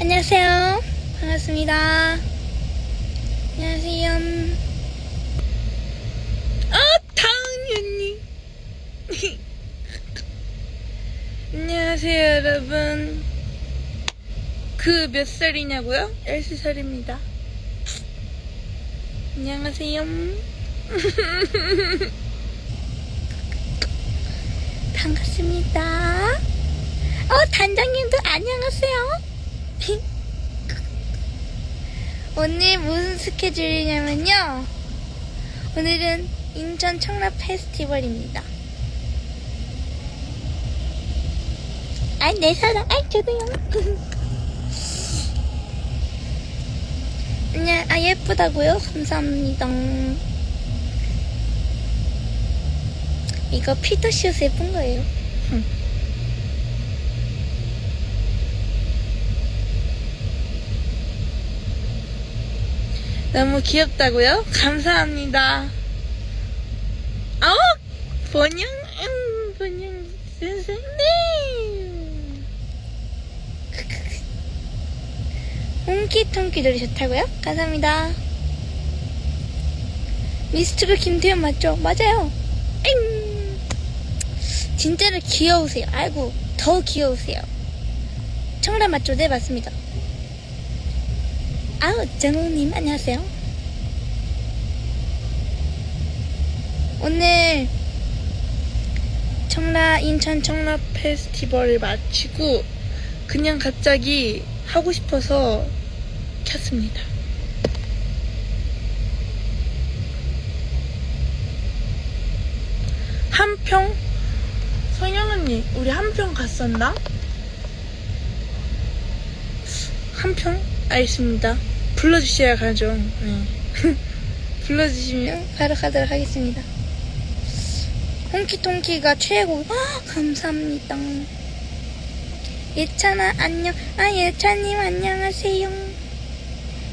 안녕하세요. 반갑습니다. 안녕하세요. 아, 당연히. 안녕하세요, 여러분. 그 몇 살이냐고요? 13살입니다. 안녕하세요. 반갑습니다. 어, 단장님도 안녕하세요. 오늘 무슨 스케줄이냐면요. 오늘은 인천 청라 페스티벌입니다. 아, 내 사랑, 아, 저도요. 안녕, 아, 예쁘다고요? 감사합니다. 이거 피터슛 예쁜 거예요. 너무 귀엽다고요? 감사합니다. 어? 번영, 음, 번영 선생님. 홍키통키 노래 좋다고요? 감사합니다. 미스트가 김태현 맞죠? 맞아요. 엥. 진짜로 귀여우세요. 아이고, 더 귀여우세요. 청라 맞죠? 네, 맞습니다. 아우, 정우님, 안녕하세요. 오늘 청라, 인천 청라 페스티벌을 마치고 그냥 갑자기 하고 싶어서 켰습니다. 한평? 성현 언니, 우리 한평 갔었나? 한평? 알겠습니다. 불러주셔야 가죠. 네. 불러주시면 바로 가도록 하겠습니다. 홍키통키가 최고. 아, 감사합니다. 예찬아 안녕. 아 예찬님 안녕하세요.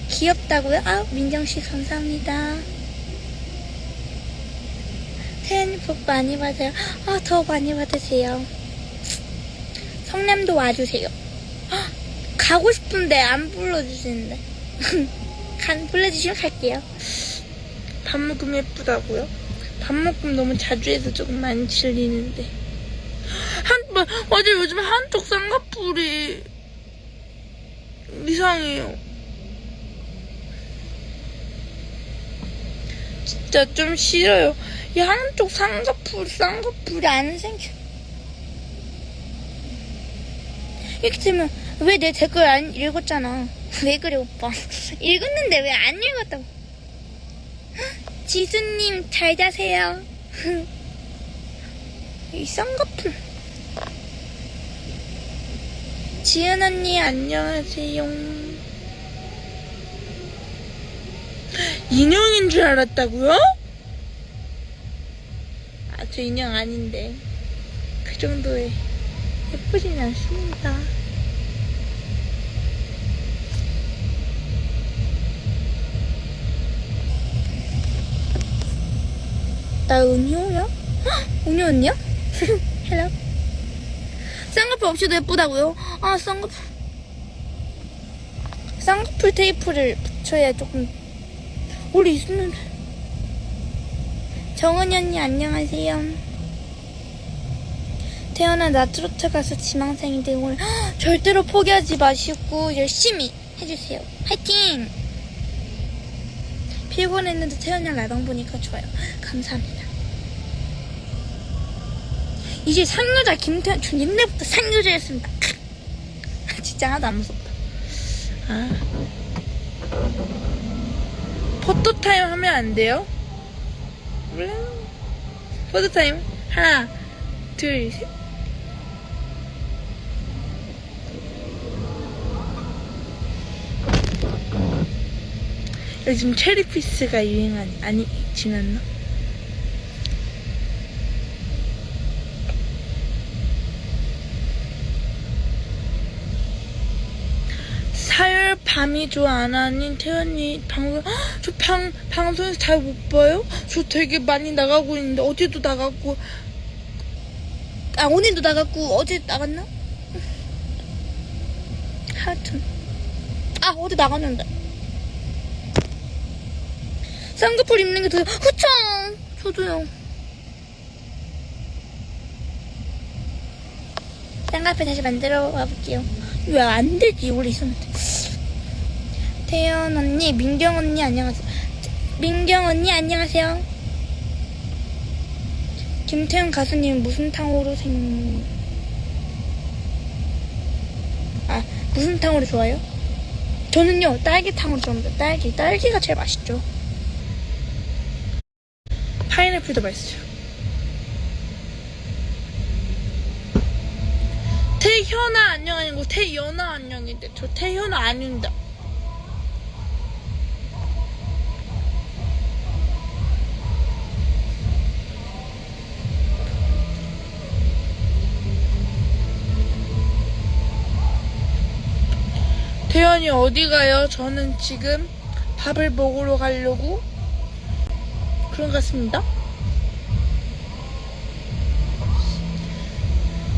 귀엽다고요? 아 민정 씨 감사합니다. 태연이 복 많이 받아요. 아 더 많이 받으세요. 성남도 와주세요. 아, 가고 싶은데 안 불러주시는데. 간 불러주시면 갈게요. 밥 먹으면 예쁘다고요? 밥 먹으면 너무 자주 해서 조금 많이 질리는데. 한, 뭐, 어제 요즘 한쪽 쌍꺼풀이 이상해요. 진짜 좀 싫어요. 이 한쪽 쌍꺼풀, 쌍꺼풀이 안 생겨. 이렇게 되면 왜 내 댓글 안 읽었잖아. 왜 그래, 오빠. 읽었는데 왜 안 읽었다고. 지수님, 잘 자세요. 이 쌍꺼풀. 지은 언니, 안녕하세요. 인형인 줄 알았다고요? 아, 저 인형 아닌데. 그 정도에 예쁘진 않습니다. 나 은효야? 헉, 은효 언니야? 헬로. 쌍꺼풀 없이도 예쁘다고요? 아, 쌍꺼풀. 쌍꺼풀 테이프를 붙여야 조금. 원래 있었는데. 정은이 언니, 안녕하세요. 태어나 나 트로트 가수 지망생인데 오늘 헉, 절대로 포기하지 마시고 열심히 해주세요. 화이팅! 피곤했는데 태연이랑 라방 보니까 좋아요. 감사합니다. 이제 상여자 김태현 전 옛날부터 상여자였습니다. 진짜 하나도 안 무섭다. 아. 포토타임 하면 안 돼요? 몰라요. 포토타임 하나 둘 셋. 요즘 체리피스가 유행하니 아니 지났나? 사열 밤이 좋아 안 하니 태연이 방송 헉, 저 방, 방송에서 잘 못 봐요? 저 되게 많이 나가고 있는데 어제도 나갔고 아 오늘도 나갔고 어제 나갔나? 하여튼. 아 어디 나갔는데. 쌍꺼풀 입는 게 더 후청! 저도요. 쌍꺼풀 다시 만들어 와볼게요. 왜 안 되지 오래 있었는데 태연 언니 민경 언니 안녕하세요 민경 언니 안녕하세요 김태현 가수님 무슨 탕후루 생... 아 무슨 탕후루 좋아요? 저는요 딸기탕으로 좋아합니다. 딸기 딸기가 제일 맛있죠. 파인애플도 맛있어요. 태현아 안녕 아니고 태연아 안녕인데 저 태현아 아닌데. 태연이 어디 가요? 저는 지금 밥을 먹으러 가려고 그런 것 같습니다.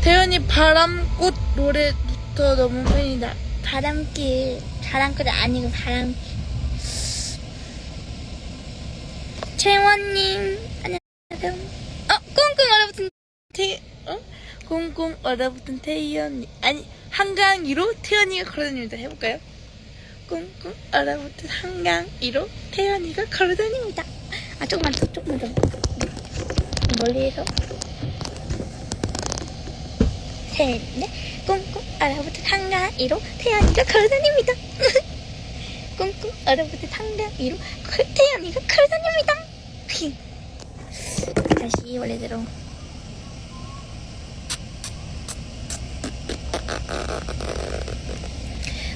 태연이 바람꽃 노래부터 너무 팬이다. 바람길, 바람꽃이 아니고 바람. 채원님, 안녕하세요. 어, 꽁꽁 얼어붙은 태, 어? 꽁꽁 얼어붙은 태연이. 아니, 한강 위로 태연이가 걸어다닙니다. 해볼까요? 꽁꽁 얼어붙은 한강 위로 태연이가 걸어다닙니다. 아, 조금만 더, 조금만 더. 멀리에서. 셋, 넷. 꽁꽁 얼어붙은 한강 위로 태연이가 걸어다닙니다. 꽁꽁 얼어붙은 한강 위로 그 태연이가 걸어다닙니다. 다시 원래대로.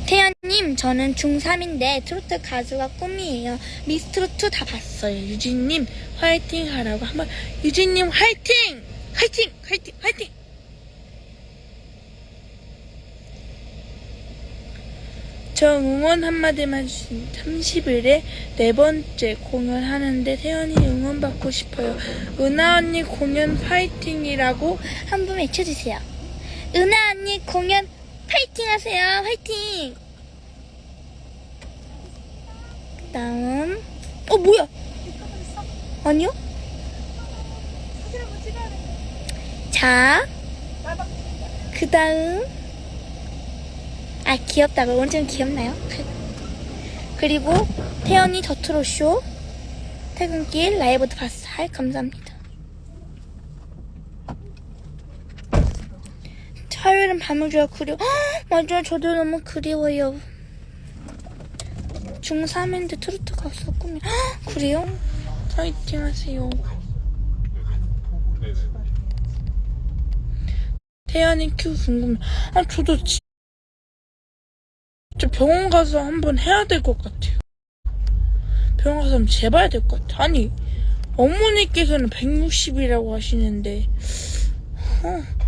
태연님, 저는 중3인데 트로트 가수가 꿈이에요. 미스트로트 다 봤어요. 유진님, 화이팅 하라고 한번. 유진님, 화이팅! 화이팅! 화이팅! 화이팅! 저 응원 한마디만 주신 30일에 네 번째 공연하는데 태연이 응원받고 싶어요. 은하 언니 공연 파이팅이라고 한 번 외쳐주세요. 은하 언니 공연 파이팅 하세요. 화이팅! 그 다음, 어, 뭐야? 아니요? 자, 그 다음, 아, 귀엽다고. 완전 귀엽나요? 그리고, 태연이 더트로쇼, 퇴근길 라이브도 봤어요. 감사합니다. 줘야 그리워. 헉, 맞아요. 저도 너무 그리워요. 중3인데 트로트 가수 꿈이. 헉, 그래요? 파이팅 하세요. 태연이 큐 궁금해. 아, 저도 진짜 병원 가서 한번 해야 될 것 같아요. 병원 가서 한번 재봐야 될 것 같아. 아니, 어머니께서는 160이라고 하시는데, 어,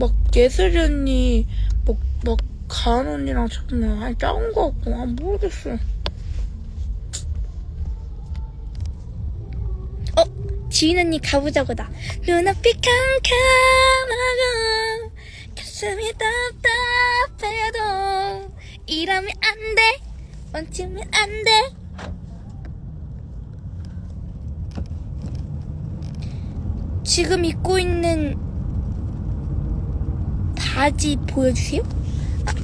막 예슬이 언니, 막, 막 가은 언니랑 잡으면 아니 작은 것 같고, 아 모르겠어. 어, 지인 언니 가보자고다. 눈앞이 캄캄하고 가슴이 답답해도 이러면 안 돼. 멈추면 안 돼. 지금 입고 있는 바지 보여주세요. 아,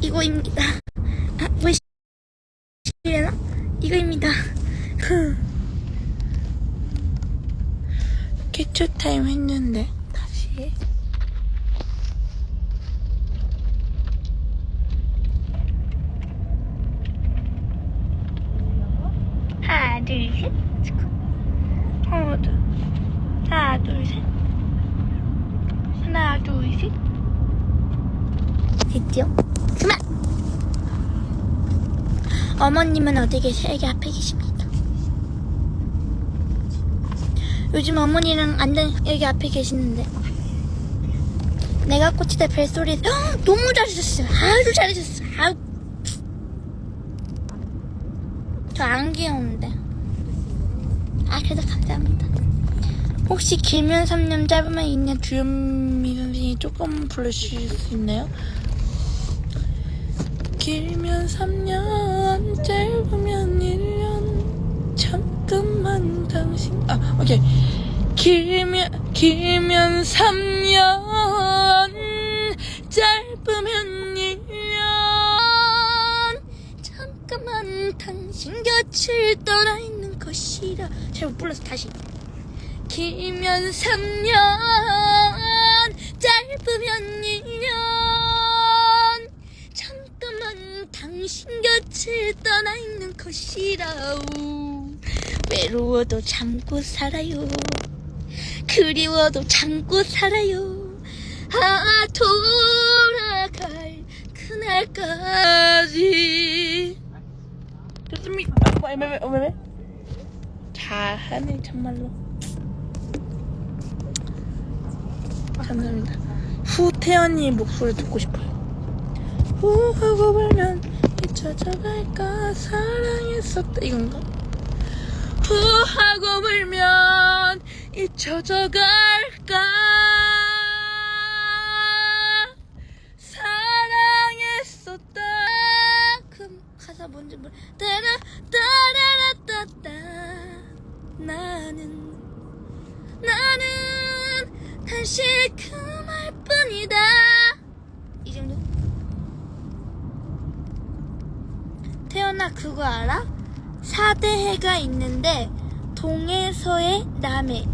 이거입니다. 아, 보이시려나? 이거입니다. 개초 타임 했는데 다시. 하나, 둘, 셋. 하나, 둘. 하나, 둘, 셋. 하나, 둘, 셋. 됐죠? 그만! 어머님은 어디 계세요? 여기 앞에 계십니다. 요즘 어머니랑 앉아 여기 앞에 계시는데 내가 꽂히다 벨소리 헉, 너무 잘하셨어요. 아주 잘하셨어요. 아우. 저안 귀여운데. 아 그래도 감사합니다. 혹시 길면 3년 짧으면 2년 주현미 선생님이 조금 불러주실 수 있나요? 길면 3년 짧으면 1년. 잠깐만 당신. 아 오케이. 길면 길면 3년. 짧으면 1년. 잠깐만 당신 곁을 떠나 있는 것이라. 잘 못 불러서 다시. 길면 3년. 짧으면 1년 당신 곁을 떠나 있는 것이라오. 외로워도 참고 살아요. 그리워도 참고 살아요. 아 돌아갈 그날까지. 좋습니다. 어, 왜, 왜? 잘하네 참말로. 감사합니다. 후태연이 목소리 듣고 싶어요. 후 하고 불면 잊혀져갈까? 사랑했었다. 이건가? 후 하고 불면 잊혀져 갈까 그거 알아? 사대해가 있는데 동에서의 남해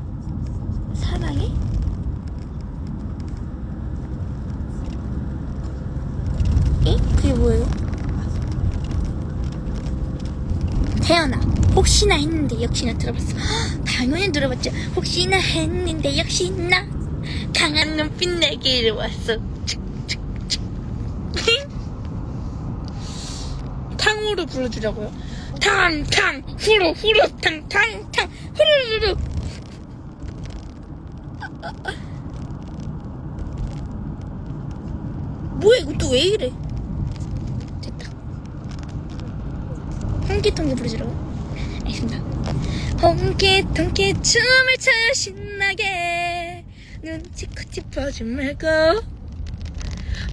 사랑해? 에? 그게 뭐예요? 태연아 혹시나 했는데 역시나 들어봤어 헉, 당연히 들어봤죠 혹시나 했는데 역시나 강한 눈빛 내게 왔어 탕으로 불러주라고요. 탕탕 후루 후루 탕탕탕 후루루루. 뭐야 이거 또 왜 이래? 됐다. 홍기통기 부르시라고? 알겠습니다. 홍기통기 춤을 춰요 신나게. 눈치껏 짚어지 말고.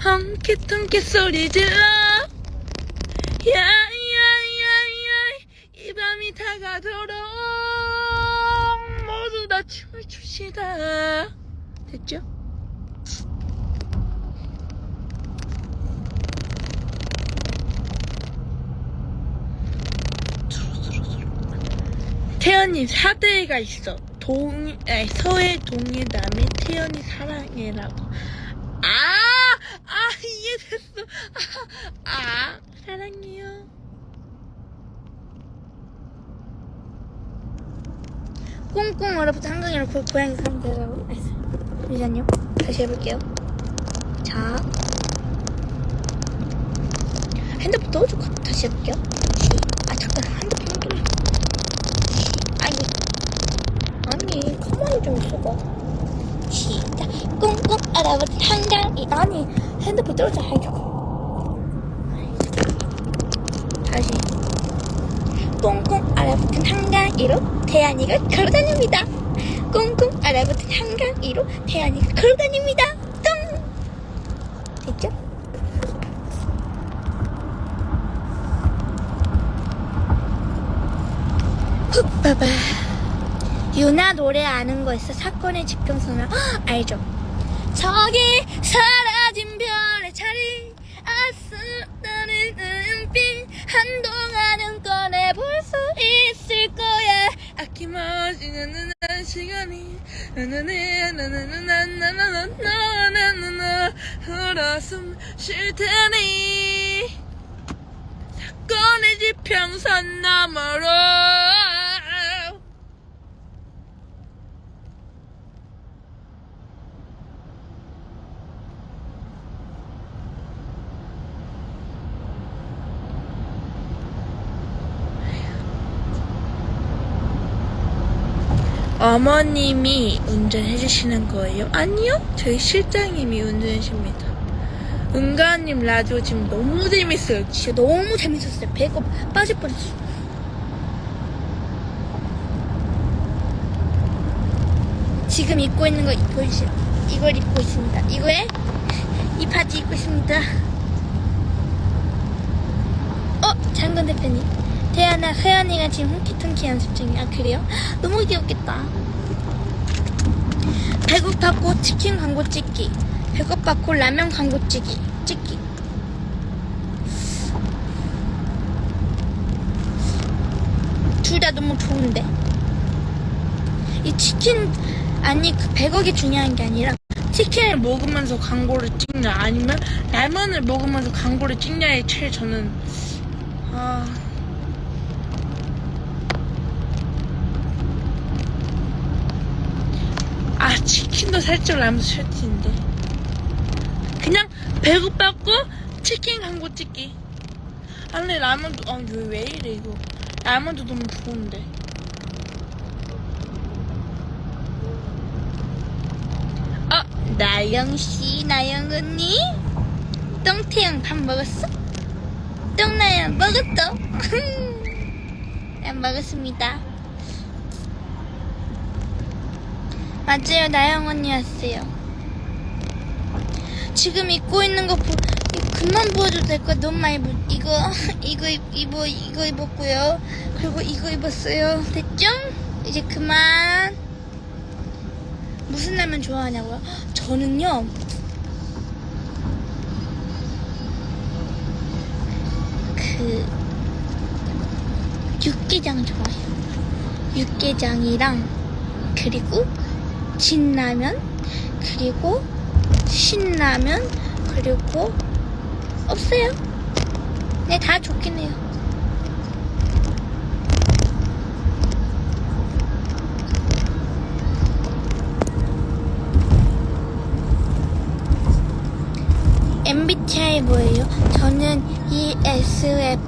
홍기통기 소리 질러. 야 다 춤을 춥시다 됐죠? 태연이 사대가 있어. 동, 아니, 서해 동해 남해 태연이 사랑해라고. 아, 아 이해됐어. 아, 아 사랑해요. 꽁꽁 얼어붙어 한강이랑 고, 고양이 사람 되라고 했어요. 잠시만요. 다시 해볼게요. 자. 핸드폰 넣어주고 다시 해볼게요. 아, 잠깐. 핸드폰 좀. 아니, 아니, 가만히 좀 있어봐. 시작. 꽁꽁 알아보는 한강이. 아니, 핸드폰 떨어져고. 다시. 꽁꽁 알아붙은 한강이로 태안이가 걸어다닙니다. 꽁꽁 알아붙은 한강이로 태안이가 걸어다닙니다. 똥! 됐죠? 훅 봐봐. 유나 노래 아는 거 있어? 사건의 지평선을 헉, 알죠? 저기 사라진 별의 자리 아스나는 눈빛 한동 난 시간이. 나나나나나나나나나나나나나 흘러 숨 쉴 테니. 사건의 지평선 너머로 어머님이 운전해 주시는 거예요? 아니요. 저희 실장님이 운전하십니다. 은가님 라디오 지금 너무 재밌어요. 진짜 너무 재밌었어요. 배꼽 빠질 뻔했어. 지금 입고 있는 거 보이시죠? 이걸 입고 있습니다. 이거에 이 바지 입고 있습니다. 어, 장건 대표님. 태연아, 서연이가 지금 hunky-tunky 연습 중이야. 그래요? 너무 귀엽겠다. 배고팠고 치킨 광고 찍기. 배고팠고 라면 광고 찍기. 찍기. 둘 다 너무 좋은데. 이 치킨, 아니, 그 100억이 중요한 게 아니라, 치킨을 먹으면서 광고를 찍냐, 아니면 라면을 먹으면서 광고를 찍냐에 제일 저는, 아. 아, 치킨도 살짝 라면도 살찌인데. 그냥 배고팠고 치킨 광고 찍기. 아, 근데 라면도, 아, 왜, 왜 이래, 이거. 라면도 너무 좋은데. 어, 나영씨, 나영 언니? 똥태양 밥 먹었어? 똥나양 먹었어? 안 먹었습니다. 맞아요, 나영 언니 왔어요. 지금 입고 있는 거 보, 그만 보여도 될거 너무 많이 보, 이거, 이거, 입, 이거, 이거 입었고요. 그리고 이거 입었어요. 됐죠? 이제 그만. 무슨 라면 좋아하냐고요? 저는요, 그, 육개장 좋아해요. 육개장이랑, 그리고, 진라면, 그리고, 신라면, 그리고, 없어요. 네, 다 좋긴 해요. MBTI 뭐예요? 저는 ESFP입니다.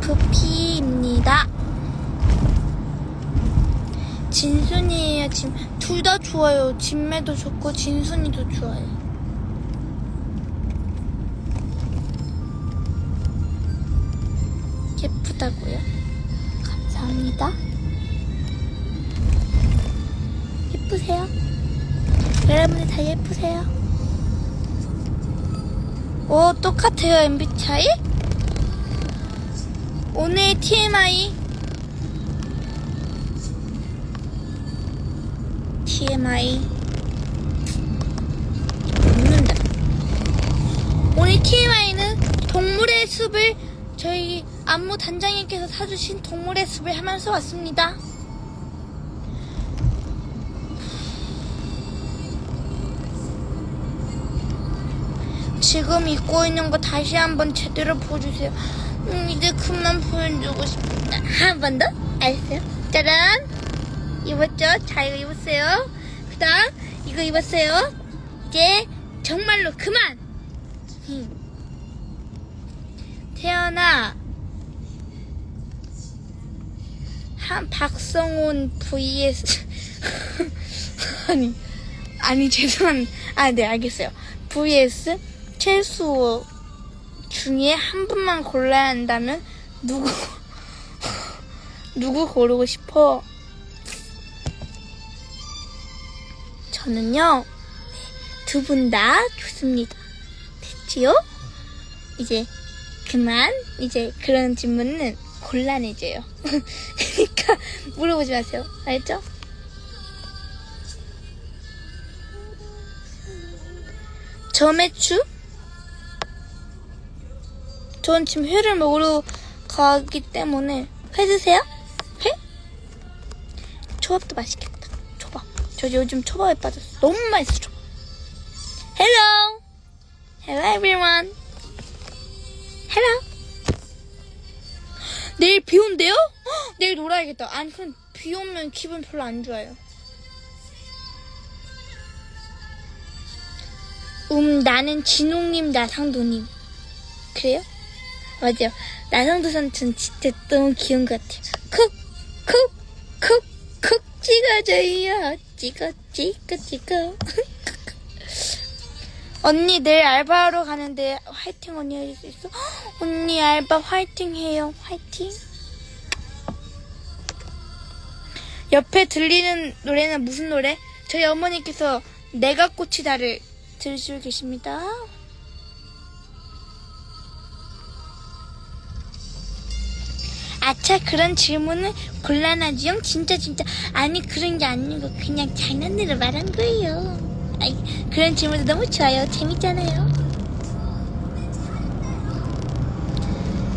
진순이에요. 진, 둘 다 좋아요. 진매도 좋고 진순이도 좋아요. 예쁘다고요? 감사합니다. 예쁘세요? 여러분들 다 예쁘세요? 오, 똑같아요, MBTI? 오늘 TMI. TMI. 없는다. 오늘 TMI는 동물의 숲을 저희 안무 단장님께서 사주신 동물의 숲을 하면서 왔습니다. 지금 입고 있는 거 다시 한번 제대로 보여주세요. 음, 이제 그만 보여주고 싶다. 한 번 더? 알았어요. 짜란! 입었죠? 자, 이거 입었어요. 그 다음, 이거 입었어요. 이제, 정말로 그만! 흠. 태연아, 한, 박성훈 vs, 아니, 아니, 죄송한, 아, 네, 알겠어요. vs 최수 중에 한 분만 골라야 한다면 누구 누구 고르고 싶어? 저는요 두 분 다 좋습니다. 됐지요? 이제 그만 이제 그런 질문은 곤란해져요. 그러니까 물어보지 마세요. 알죠? 점액추? 전 지금 회를 먹으러 가기 때문에 회 드세요? 회? 초밥도 맛있겠다. 저 요즘 초밥에 빠졌어. 너무 맛있어 초밥. Hello. Hello everyone. Hello. 내일 비 온대요? 헉, 내일 놀아야겠다. 아니 그럼 비 오면 기분 별로 안 좋아요. 음 나는 진홍님 나상도님. 그래요? 맞아요. 나성도 삼촌 진짜 너무 귀여운 것 같아요. 쿡, 쿡, 쿡, 쿡 찍어줘요. 찍어, 찍어, 찍어. 언니 내일 알바하러 가는데 화이팅 언니 해줄 수 있어? 헉, 언니 알바 화이팅 해요. 화이팅. 옆에 들리는 노래는 무슨 노래? 저희 어머니께서 내가 꽃이다를 들으시고 계십니다. 아차 그런 질문은 곤란하지요? 진짜 진짜 아니 그런 게 아니고 그냥 장난으로 말한 거예요. 아이, 그런 질문도 너무 좋아요. 재밌잖아요.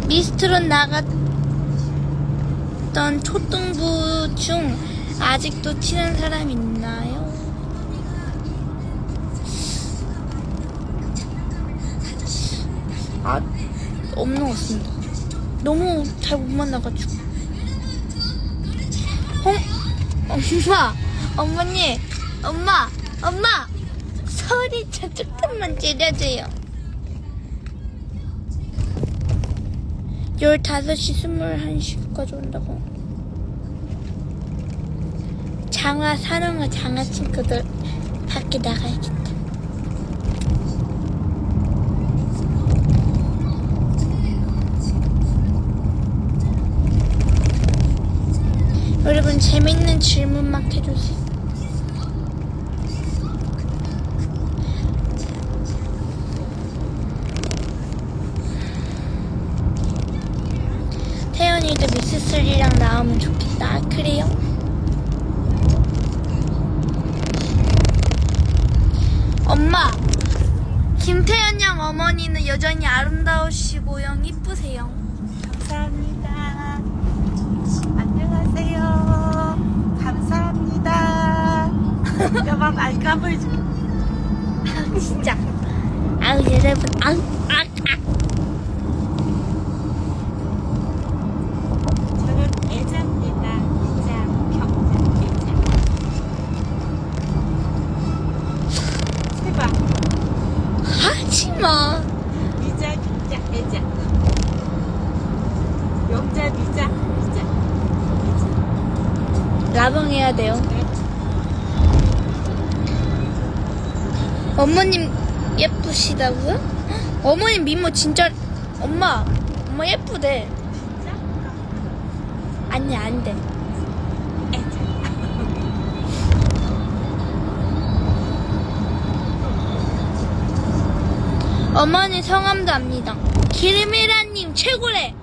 미스트론 나갔던 초등부 중 아직도 친한 사람 있나요? 아 없는 것 같습니다. 너무 잘 못 만나가지고. 어? 엄마, 어머니, 엄마, 엄마, 소리 좀 조금만 줄여줘요. 15시 21시까지 온다고. 장화, 산왕과 장화 친구들 밖에 나가야겠다. 여러분 재밌는 질문만 해주세요. 태연이도 미스슬리랑 나오면 좋겠다. 아, 그래요? 엄마, 김태연 양 어머니는 여전히 아름다우시고요, 이쁘세요. 감사합니다. 안녕하세요. 감사합니다. 여봐 말감을 좀. 진짜. 아우 여러분, 아우, 아, 아. 저는 애자입니다. 애자 경자 애자. 해봐. 하지 마. 미자 기자 애자. 영자 미자 미자. 라방 해야 돼요. 네. 어머님 예쁘시다고요? 헉, 어머님 미모 진짜 엄마 엄마 예쁘대. 아니 안 돼. 어머니 성함도 압니다. 기르미라님 최고래.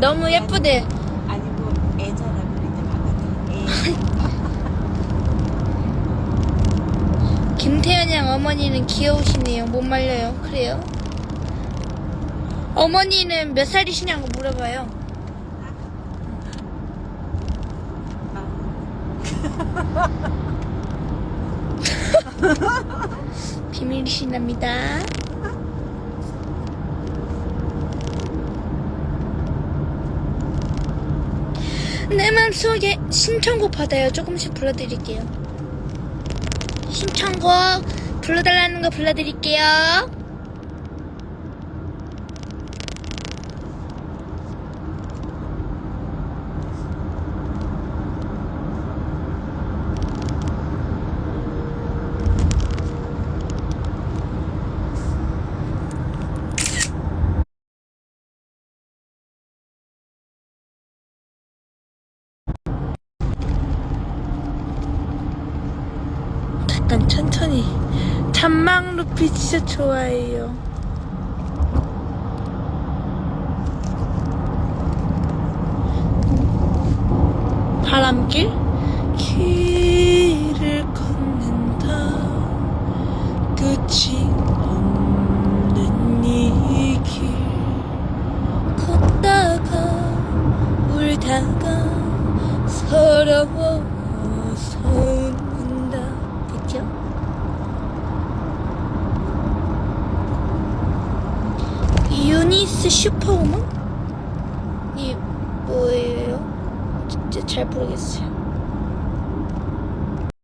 너무 예쁘대. 아니고 애자라 그러지 말았다. 김태현 양 어머니는 귀여우시네요. 못 말려요. 그래요? 어머니는 몇 살이시냐고 물어봐요. 비밀이시랍니다. 내 맘속에 신청곡 받아요. 조금씩 불러드릴게요. 신청곡 불러달라는 거 불러드릴게요. 잠깐 천천히. 잔망 루피 진짜 좋아해요. 바람길? 길을 걷는다. 끝이 없는 이 길. 걷다가 울다가 서러워서 웃는다. 됐죠? 유니스 슈퍼우먼? 이 뭐예요? 진짜 잘 모르겠어요.